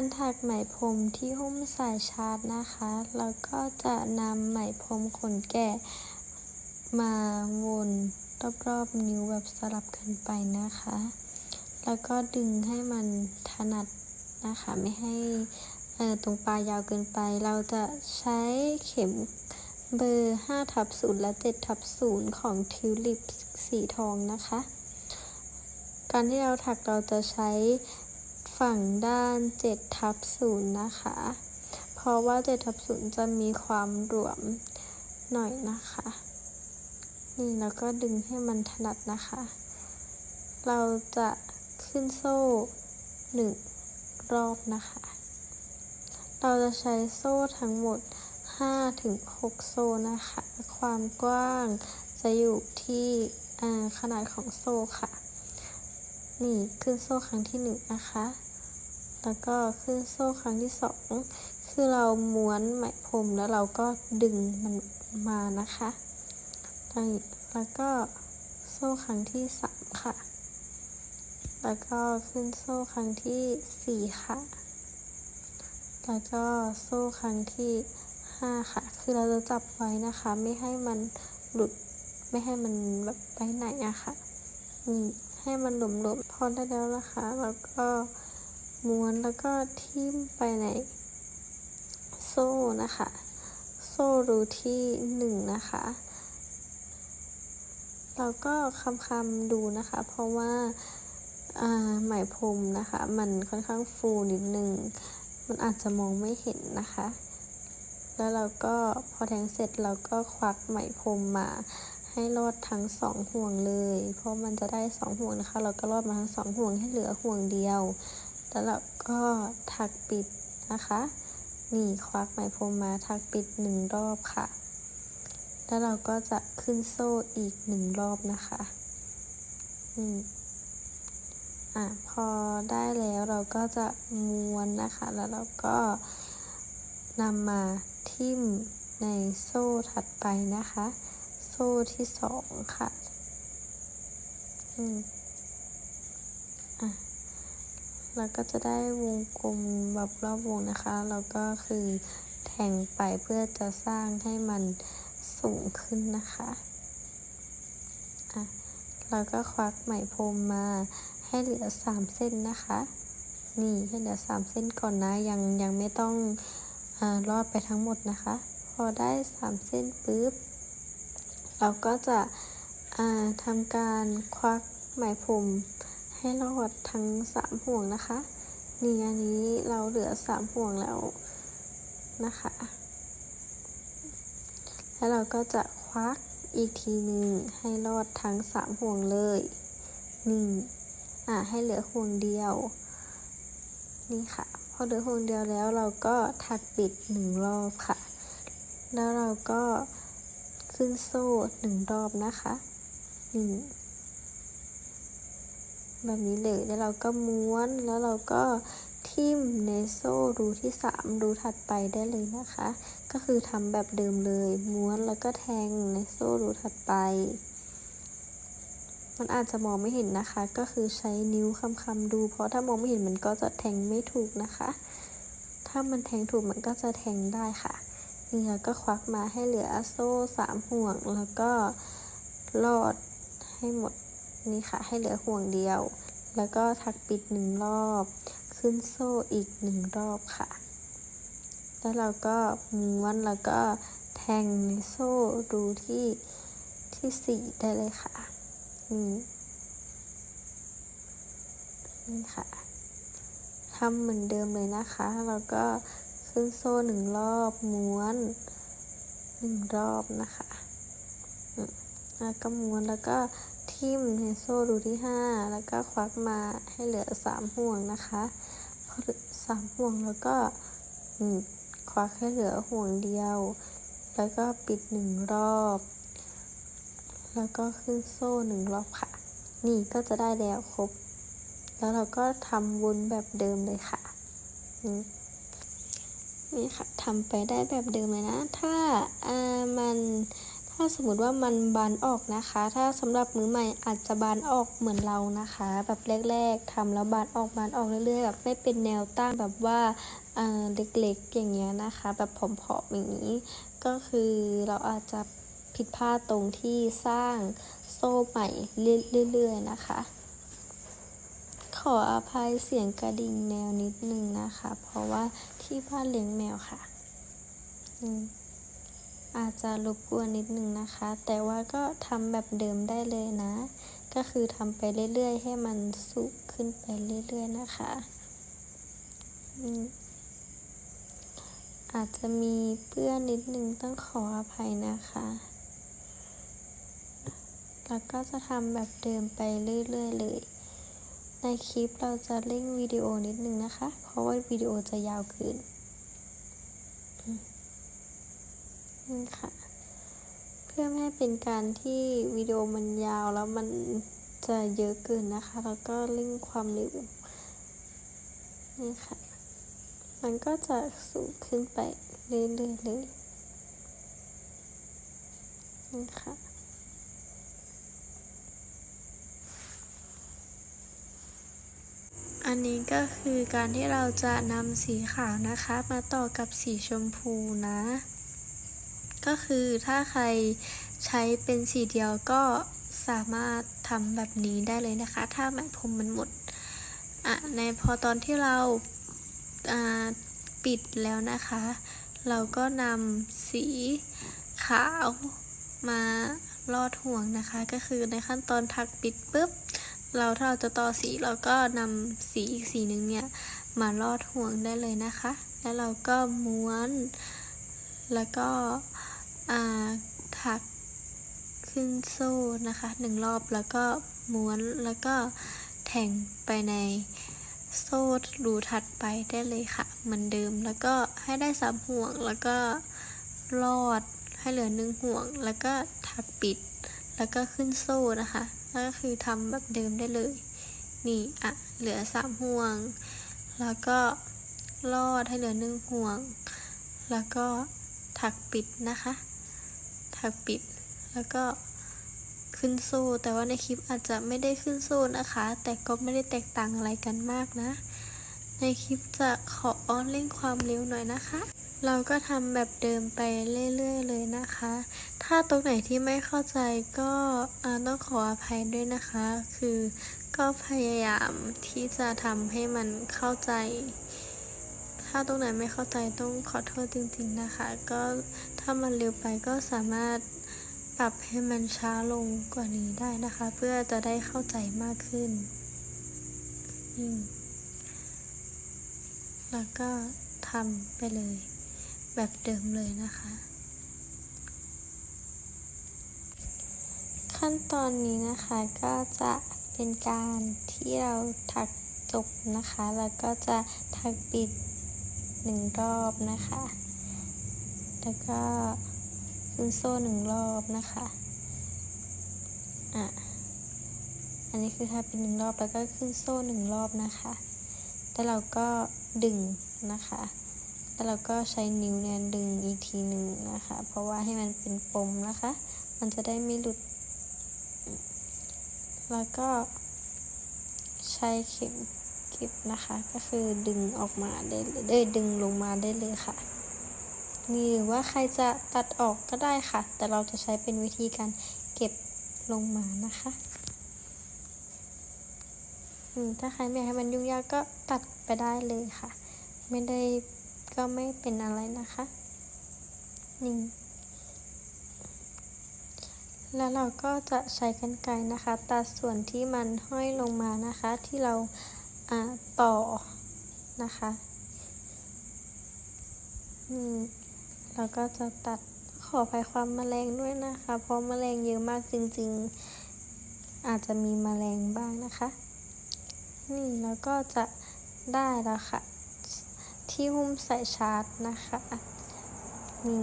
การถักไหมพรมที่หุ้มสายชาร์จนะคะ แล้วก็จะนำไหมพรมขนแกะมาวนรอบๆนิ้วแบบสลับกันไปนะคะ แล้วก็ดึงให้มันถนัดนะคะ ไม่ให้ตรงปลายยาวเกินไป เราจะใช้เข็มเบอร์5ทับ0และ7ทับ0ของทิวลิปสีทองนะคะ การที่เราถักเราจะใช้ ฝั่งด้าน7ทับ0นะคะ เพราะว่า7ทับ0จะมีความหลวมหน่อยนะคะ นี่แล้วก็ดึงให้มันถนัดนะคะ เราจะขึ้นโซ่หนึ่งรอบนะคะ เราจะใช้โซ่ทั้งหมด5ถึง6โซ่นะคะ ความกว้างจะอยู่ที่ขนาดของโซ่ค่ะ นี่ขึ้นโซ่ครั้งที่1นะคะ แล้วก็ขึ้นโซ่ครั้งที่2คือเราม้วนไหมพรมแล้วเราก็ดึงมันมานะคะแล้วก็โซ่ครั้งที่3ค่ะ แล้วก็ขึ้นโซ่ครั้งที่4ค่ะ แล้วก็โซ่ครั้งที่5ค่ะ คือเราจะจับไว้นะคะ ไม่ให้มันหลุด ไม่ให้มันแบบไปไหนอะค่ะนี่ให้มันหลวมๆพอได้แล้วนะคะ แล้วก็ ม้วนแล้วก็ทิ่มไปในโซ่นะคะ โซ่รูที่หนึ่งนะคะ เราก็คำคำดูนะคะ เพราะว่าไหมพรมนะคะ มันค่อนข้างฟูนิดนึง มันอาจจะมองไม่เห็นนะคะ แล้วเราก็พอแทงเสร็จเราก็ควักไหมพรมมาให้รอดทั้งสองห่วงเลย เพราะมันจะได้สองห่วงนะคะ เราก็รอดมาทั้งสองห่วงให้เหลือห่วงเดียว แล้วเราก็ถักปิดนะคะ นี่ควักไหมพรมมาถักปิดหนึ่งรอบค่ะ แล้วเราก็จะขึ้นโซ่อีกหนึ่งรอบนะคะนี่อะพอได้แล้วเราก็จะม้วนนะคะ แล้วเราก็นำมาทิ่มในโซ่ถัดไปนะคะ โซ่ที่สองค่ะ อืมอะ เราก็จะได้วงกลมแบบรอบวงนะคะ แล้วก็คือแทงไปเพื่อจะสร้างให้มันสูงขึ้นนะคะอะเราก็ควักไหมพรมมาให้เหลือสามเส้นนะคะ นี่ให้เหลือสามเส้นก่อนนะ ยังยังไม่ต้องอรอดไปทั้งหมดนะคะ พอได้สามเส้นปุ๊บ เราก็จะทำการควักไหมพรม ให้รอดทั้งสามห่วงนะคะ นี่อันนี้เราเหลือสามห่วงแล้วนะคะ แล้วเราก็จะควักอีกทีหนึ่งให้รอดทั้งสามห่วงเลยนี่อ่าให้เหลือห่วงเดียว นี่ค่ะ พอเหลือห่วงเดียวแล้วเราก็ถักปิดหนึ่งรอบค่ะ แล้วเราก็ขึ้นโซ่หนึ่งรอบนะคะหนี่ง แบบนี้เลย แล้วเราก็ม้วน แล้วเราก็ทิ่มในโซ่รูที่ 3 รูถัดไปได้เลยนะคะ ก็คือทำแบบเดิมเลย ม้วนแล้วก็แทงในโซ่รูถัดไป มันอาจจะมองไม่เห็นนะคะ ก็คือใช้นิ้วคำคำดู เพราะถ้ามองไม่เห็นมันก็จะแทงไม่ถูกนะคะ ถ้ามันแทงถูกมันก็จะแทงได้ค่ะ นี่แล้วก็ควักมาให้เหลือโซ่สามห่วง แล้วก็ลอดให้หมด นี่ค่ะให้เหลือห่วงเดียว แล้วก็ถักปิดหนึ่งรอบ ขึ้นโซ่อีกหนึ่งรอบค่ะ แล้วเราก็ม้วนแล้วก็แทงในโซ่รูที่ที่สี่ได้เลยค่ะนี่นี่ค่ะทำเหมือนเดิมเลยนะคะ แล้วก็ขึ้นโซ่หนึ่งรอบม้วนหนึ่งรอบนะคะแล้วก็ม้วนแล้วก็ ทิ่มในโซ่รูที่ห้าแล้วก็ควักมาให้เหลือสามห่วงนะคะพอเหลือสามห่วงแล้วก็ควักให้เหลือห่วงเดียว แล้วก็ปิดหนึ่งรอบ แล้วก็ขึ้นโซ่หนึ่งรอบค่ะ นี่ก็จะได้แล้วครบ แล้วเราก็ทำวนแบบเดิมเลยค่ะ นี่ค่ะทำไปได้แบบเดิมเลยนะ ถ้ามัน ถ้าสมมติว่ามันบานออกนะคะ ถ้าสำหรับมือใหม่อาจจะบานออกเหมือนเรานะคะ แบบแรก ๆทำแล้วบานออกบานออกเรื่อยๆแบบไม่เป็นแนวตั้งแบบว่าเอ่อเล็กๆอย่างเงี้ยนะคะ แบบผอมๆอย่างนี้ ก็คือเราอาจจะผิดพลาดตรงที่สร้างโซ่ใหม่เรื่อยๆนะคะ ขออภัยเสียงกระดิ่งแมวนิดนึงนะคะ เพราะว่าที่บ้านเลี้ยงแมวค่ะ อืม อาจจะรบกวนนิดนึงนะคะ แต่ว่าก็ทำแบบเดิมได้เลยนะ ก็คือทำไปเรื่อยๆ ให้มันสุกขึ้นไปเรื่อยๆนะคะอืมอาจจะมีเปื้อนนิดนึงต้องขออภัยนะคะ แล้วก็จะทำแบบเดิมไปเรื่อยๆ เลย ในคลิปเราจะเร่งวิดีโอนิดนึงนะคะ เพราะว่าวิดีโอจะยาวเกินอืม นี่ค่ะ เพื่อไม่ให้เป็นการที่วิดีโอมันยาวแล้วมันจะเยอะเกินนะคะ แล้วก็เร่งความเร็วนี่ค่ะ มันก็จะสูงขึ้นไปเรื่อยๆเลยนี่ค่ะอันนี้ก็คือการที่เราจะนำสีขาวนะคะ มาต่อกับสีชมพูนะ ก็คือถ้าใครใช้เป็นสีเดียวก็สามารถทำแบบนี้ได้เลยนะคะ ถ้าไหมพรมมันหมดอะในพอตอนที่เราปิดแล้วนะคะ เราก็นำสีขาวมาลอดห่วงนะคะ ก็คือในขั้นตอนถักปิดปุ๊บ เราถ้าเราจะต่อสีเราก็นำสีอีกสีหนึ่งเนี่ยมาลอดห่วงได้เลยนะคะ แล้วเราก็ม้วน แล้วก็ ถักขึ้นโซ่นะคะหนึ่งรอบแล้วก็ม้วนแล้วก็แทงไปในโซ่รูถัดไปได้เลยค่ะ เหมือนเดิมแล้วก็ให้ได้สามห่วงแล้วก็ลอดให้เหลือหนึ่งห่วง แล้วก็ถักปิด แล้วก็ขึ้นโซ่นะคะแล้วก็คือทำแบบเดิมได้เลย นี่อะเหลือสามห่วง แล้วก็ลอดให้เหลือหนึ่งห่วง แล้วก็ถักปิดนะคะ ถักปิด แล้วก็ขึ้นโซ่แต่ว่าในคลิปอาจจะไม่ได้ขึ้นโซ่นะคะ แต่ก็ไม่ได้แตกต่างอะไรกันมากนะ ในคลิปจะขออ้อนเร่งความเร็วหน่อยนะคะ เราก็ทำแบบเดิมไปเรื่อยๆเลยนะคะ ถ้าตรงไหนที่ไม่เข้าใจก็ต้องขออภัยด้วยนะคะ คือก็พยายามที่จะทำให้มันเข้าใจถ้าตรงไหนไม่เข้าใจต้องขอโทษจริงๆนะคะ ก็ ถ้ามันเร็วไปก็สามารถปรับให้มันช้าลงกว่านี้ได้นะคะ เพื่อจะได้เข้าใจมากขึ้น แล้วก็ทำไปเลย แบบเดิมเลยนะคะ ขั้นตอนนี้นะคะก็จะเป็นการที่เราถักจบนะคะ แล้วก็จะถักปิดหนึ่งรอบนะคะ แล้วก็ขึ้นโซ่หนึ่งรอบนะคะ อะ อันนี้คือถักเป็นหนึ่งรอบแล้วก็ขึ้นโซ่หนึ่งรอบนะคะ แล้วเราก็ดึงนะคะ แล้วเราก็ใช้นิ้วเนี่ยดึงอีกทีหนึ่งนะคะ เพราะว่าให้มันเป็นปมนะคะ มันจะได้ไม่หลุด แล้วก็ใช้เข็มเก็บนะคะ ก็คือดึงออกมาได้เลยได้ดึงลงมาได้เลยค่ะ นี่หรือว่าใครจะตัดออกก็ได้ค่ะ แต่เราจะใช้เป็นวิธีการเก็บลงมานะคะถ้าใครไม่อยากให้มันยุ่งยากก็ตัดไปได้เลยค่ะ ไม่ได้ก็ไม่เป็นอะไรนะคะนี่แล้วเราก็จะใช้กรรไกรนะคะ ตัดส่วนที่มันห้อยลงมานะคะ ที่เราต่อนะคะอื แล้วก็จะตัดขอภัยความแมลงด้วยนะคะ เพราะแมลงเยอะมากจริงๆ อาจจะมีแมลงบ้างนะคะ นี่แล้วก็จะได้แล้วค่ะ ที่หุ้มใส่ชาร์จนะคะนี่